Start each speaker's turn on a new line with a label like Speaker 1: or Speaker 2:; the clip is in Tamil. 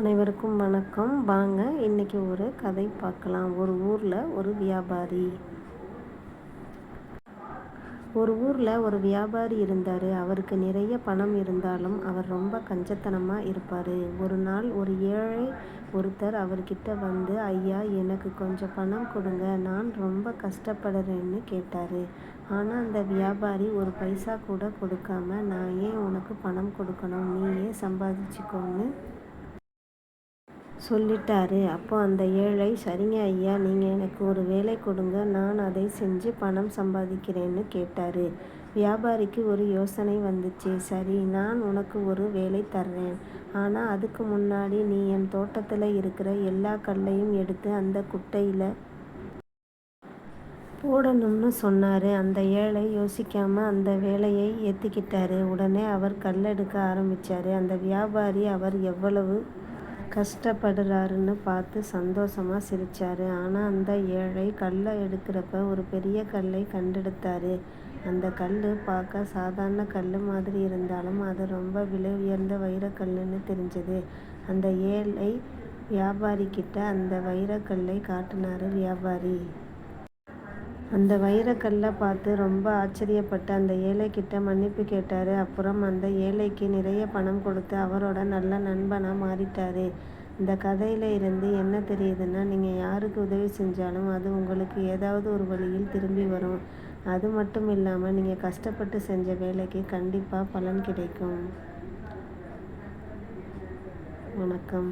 Speaker 1: அனைவருக்கும் வணக்கம். வாங்க இன்னைக்கு ஒரு கதை பார்க்கலாம். ஒரு ஊரில் ஒரு வியாபாரி. ஒரு ஊரில் ஒரு வியாபாரி இருந்தார். அவருக்கு நிறைய பணம் இருந்தாலும் அவர் ரொம்ப கஞ்சத்தனமாக இருப்பார். ஒரு நாள் ஒரு ஏழை ஒருத்தர் அவர்கிட்ட வந்து ஐயா எனக்கு கொஞ்சம் பணம் கொடுங்க. நான் ரொம்ப கஷ்டப்படுறேன்னு கேட்டார். ஆனால் அந்த வியாபாரி ஒரு பைசா கூட கொடுக்காம நான் ஏன் உனக்கு பணம் கொடுக்கணும்? நீயே சம்பாதிச்சுக்கோன்னு சொல்லிட்டாரு. அப்போ அந்த ஏழை சரிங்க ஐயா நீங்கள் எனக்கு ஒரு வேலை கொடுங்க நான் அதை செஞ்சு பணம் சம்பாதிக்கிறேன்னு கேட்டார். வியாபாரிக்கு ஒரு யோசனை வந்துச்சு. சரி நான் உனக்கு ஒரு வேலை தர்றேன். ஆனால் அதுக்கு முன்னாடி நீ என் தோட்டத்தில் இருக்கிற எல்லா கல்லையும் எடுத்து அந்த குட்டையில் போடணும்னு சொன்னார். அந்த ஏழை யோசிக்காம அந்த வேலையை ஏற்றுக்கிட்டாரு உடனே அவர் கல் எடுக்க ஆரம்பித்தார் அந்த வியாபாரி அவர் எவ்வளவு கஷ்டப்படுறாருன்னு பார்த்து சந்தோஷமாக சிரித்தாரு ஆனால் அந்த ஏழை கல்லை எடுக்கிறப்ப ஒரு பெரிய கல்லை கண்டெடுத்தார். அந்த கல் பார்க்க சாதாரண கல் மாதிரி இருந்தாலும் அது ரொம்ப விலை உயர்ந்த வைரக்கல்லுன்னு தெரிஞ்சது. அந்த ஏழை வியாபாரிக்கிட்ட அந்த வைரக்கல்லை காட்டினாரு வியாபாரி. அந்த வைரக்கல்லை பார்த்து ரொம்ப ஆச்சரியப்பட்டு அந்த ஏழைக்கிட்ட மன்னிப்பு கேட்டார். அப்புறம் அந்த ஏழைக்கு நிறைய பணம் கொடுத்து அவரோட நல்ல நண்பனாக மாறிட்டார். இந்த கதையில் இருந்து என்ன தெரியுதுன்னா நீங்கள் யாருக்கு உதவி செஞ்சாலும் அது உங்களுக்கு ஏதாவது ஒரு வழியில் திரும்பி வரும். அது மட்டும் இல்லாமல் நீங்கள் கஷ்டப்பட்டு செஞ்ச வேலைக்கு கண்டிப்பாக பலன் கிடைக்கும். வணக்கம்.